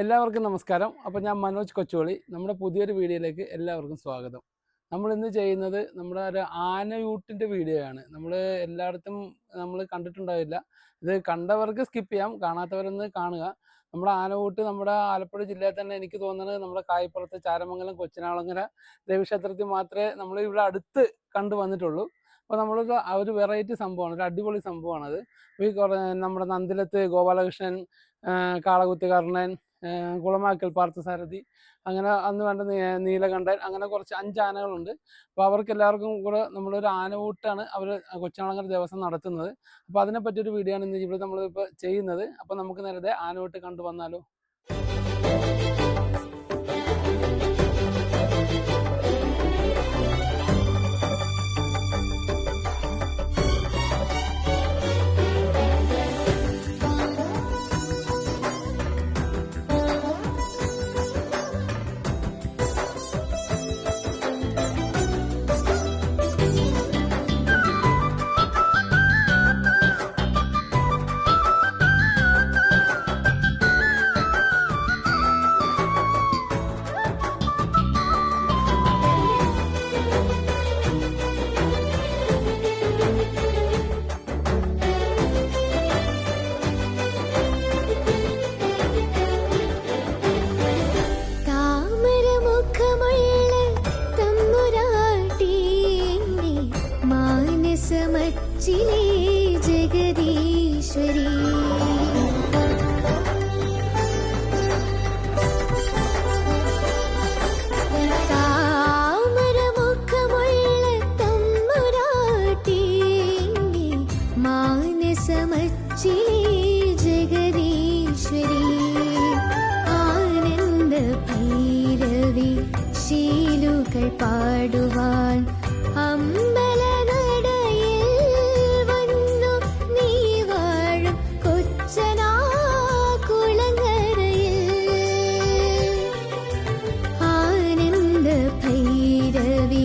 എല്ലാവർക്കും നമസ്കാരം. അപ്പോൾ ഞാൻ മനോജ് കൊച്ചോളി നമ്മുടെ പുതിയൊരു വീഡിയോയിലേക്ക് എല്ലാവർക്കും സ്വാഗതം. നമ്മൾ ഇന്ന് ചെയ്യുന്നത് നമ്മുടെ ഒരു ആനയൂട്ടിന്റെ വീഡിയോ ആണ്. നമ്മൾ എല്ലായിടത്തും നമ്മൾ കണ്ടിട്ടുണ്ടാവില്ല. ഇത് കണ്ടവർക്ക് സ്കിപ്പ് ചെയ്യാം. കാണാത്തവരൊന്ന് കാണുക. നമ്മുടെ ആനവൂട്ട് നമ്മുടെ ആലപ്പുഴ ജില്ലയിൽ തന്നെ എനിക്ക് തോന്നുന്നത് നമ്മുടെ കായപ്പുറത്ത് ചാരമംഗലം കൊച്ചിനാളങ്ങര ദേവീക്ഷേത്രത്തിൽ മാത്രമേ നമ്മൾ ഇവിടെ അടുത്ത് കണ്ടു വന്നിട്ടുള്ളൂ. അപ്പോൾ നമ്മൾ ഒരു വെറൈറ്റി സംഭവമാണ്. ഒരു അടിപൊളി സംഭവമാണത്. ഈ നമ്മുടെ നന്ദിലത്ത് ഗോപാലകൃഷ്ണൻ കാളകുത്തുകർണൻ കുളമാക്കൽ പാർത്ഥസാരഥി അങ്ങനെ അന്ന് വേണ്ട നീലകണ്ഠൻ അങ്ങനെ കുറച്ച് അഞ്ച് ആനകളുണ്ട് അപ്പോൾ അവർക്ക് എല്ലാവർക്കും കൂടെ നമ്മളൊരു ആനവൂട്ടാണ് അവർ കൊച്ചാളങ്ങര ദിവസം നടത്തുന്നത്. അപ്പോൾ അതിനെ പറ്റിയൊരു വീഡിയോ ആണ് ഇന്ന് ഇവിടെ നമ്മളിപ്പോൾ ചെയ്യുന്നത്. അപ്പോൾ നമുക്ക് നേരത്തെ ആനവൂട്ട് കണ്ടു വന്നാലോ பாட்டுகள் பாடுவான். அம்பல நடையில் வந்து நீ வாழும் கொச்சனா குளங்கரையில். ஆனந்த பைரவி